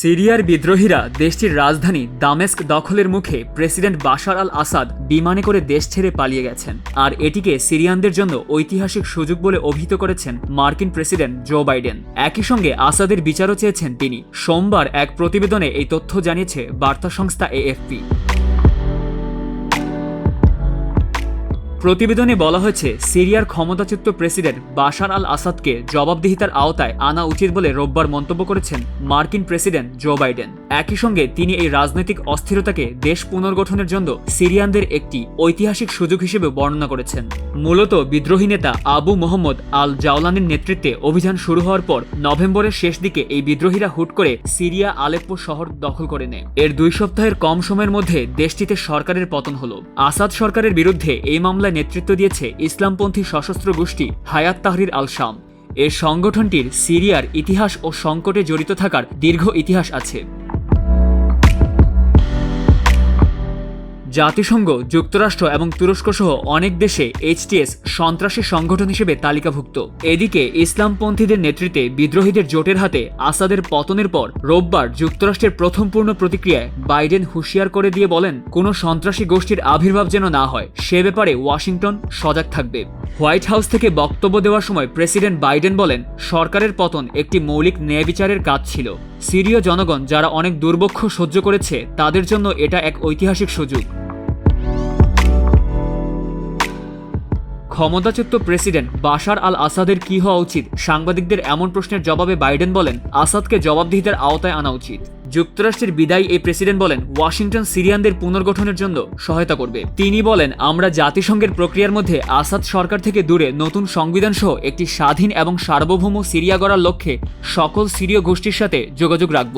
সিরিয়ার বিদ্রোহীরা দেশটির রাজধানী দামেস্ক দখলের মুখে প্রেসিডেন্ট বাশার আল আসাদ বিমানে করে দেশ ছেড়ে পালিয়ে গেছেন। আর এটিকে সিরিয়ানদের জন্য ঐতিহাসিক সুযোগ বলে অভিহিত করেছেন মার্কিন প্রেসিডেন্ট জো বাইডেন। একই সঙ্গে আসাদের বিচারও চেয়েছেন তিনি। সোমবার এক প্রতিবেদনে এই তথ্য জানিয়েছে বার্তা সংস্থা এএফপি। প্রতিবেদনে বলা হয়েছে, সিরিয়ার ক্ষমতাচ্যুত প্রেসিডেন্ট বাশার আল আসাদকে জবাবদিহিতার আওতায় আনা উচিত বলে রোববার মন্তব্য করেছেন মার্কিন প্রেসিডেন্ট জো বাইডেন। একই সঙ্গে তিনি এই রাজনৈতিক অস্থিরতাকে দেশ পুনর্গঠনের জন্য সিরিয়ানদের একটি ঐতিহাসিক সুযোগ হিসেবে বর্ণনা করেছেন। মূলত বিদ্রোহী নেতা আবু মোহাম্মদ আল জাওলানের নেতৃত্বে অভিযান শুরু হওয়ার পর নভেম্বরের শেষ দিকে এই বিদ্রোহীরা হুট করে সিরিয়া আলেপ্পো শহর দখল করে নেয়। এর দুই সপ্তাহের কম সময়ের মধ্যে দেশটিতে সরকারের পতন হল। আসাদ সরকারের বিরুদ্ধে এই মামলায় নেতৃত্ব দিয়েছে ইসলামপন্থী সশস্ত্র গোষ্ঠী হায়াত তাহরির আল শাম এ সংগঠনটির সিরিয়ার ইতিহাস ও সংকটে জড়িত থাকার দীর্ঘ ইতিহাস আছে। জাতিসংঘ, যুক্তরাষ্ট্র এবং তুরস্ক সহ অনেক দেশে এইচটিএস সন্ত্রাসী সংগঠন হিসেবে তালিকাভুক্ত। এদিকে ইসলামপন্থীদের নেতৃত্বে বিদ্রোহীদের জোটের হাতে আসাদের পতনের পর রোববার যুক্তরাষ্ট্রের প্রথম পূর্ণ প্রতিক্রিয়ায় বাইডেন হুঁশিয়ার করে দিয়ে বলেন, কোনো সন্ত্রাসী গোষ্ঠীর আবির্ভাব যেন না হয়। সে ব্যাপারে ওয়াশিংটন সজাগ থাকবে। হোয়াইট হাউস থেকে বক্তব্য দেওয়ার সময় প্রেসিডেন্ট বাইডেন বলেন, সরকারের পতন একটি মৌলিক ন্যায় বিচারের কাজ ছিল। সিরীয় জনগণ যারা অনেক দুর্ভক্ষ সহ্য করেছে, তাদের জন্য এটা এক ঐতিহাসিক সুযোগ। ক্ষমতাচ্যুত প্রেসিডেন্ট বাশার আল আসাদের কি হওয়া উচিত? সাংবাদিকদের এমন প্রশ্নের জবাবে বাইডেন বলেন, আসাদকে জবাবদিহিতার আওতায় আনা উচিত। যুক্তরাষ্ট্রের বিদায়ী এই প্রেসিডেন্ট বলেন, ওয়াশিংটন সিরিয়ানদের পুনর্গঠনের জন্য সহায়তা করবে। তিনি বলেন, আমরা জাতিসংঘের প্রক্রিয়ার মধ্যে আসাদ সরকার থেকে দূরে নতুন সংবিধান সহ একটি স্বাধীন এবং সার্বভৌম সিরিয়া গড়ার লক্ষ্যে সকল সিরীয় গোষ্ঠীর সাথে যোগাযোগ রাখব।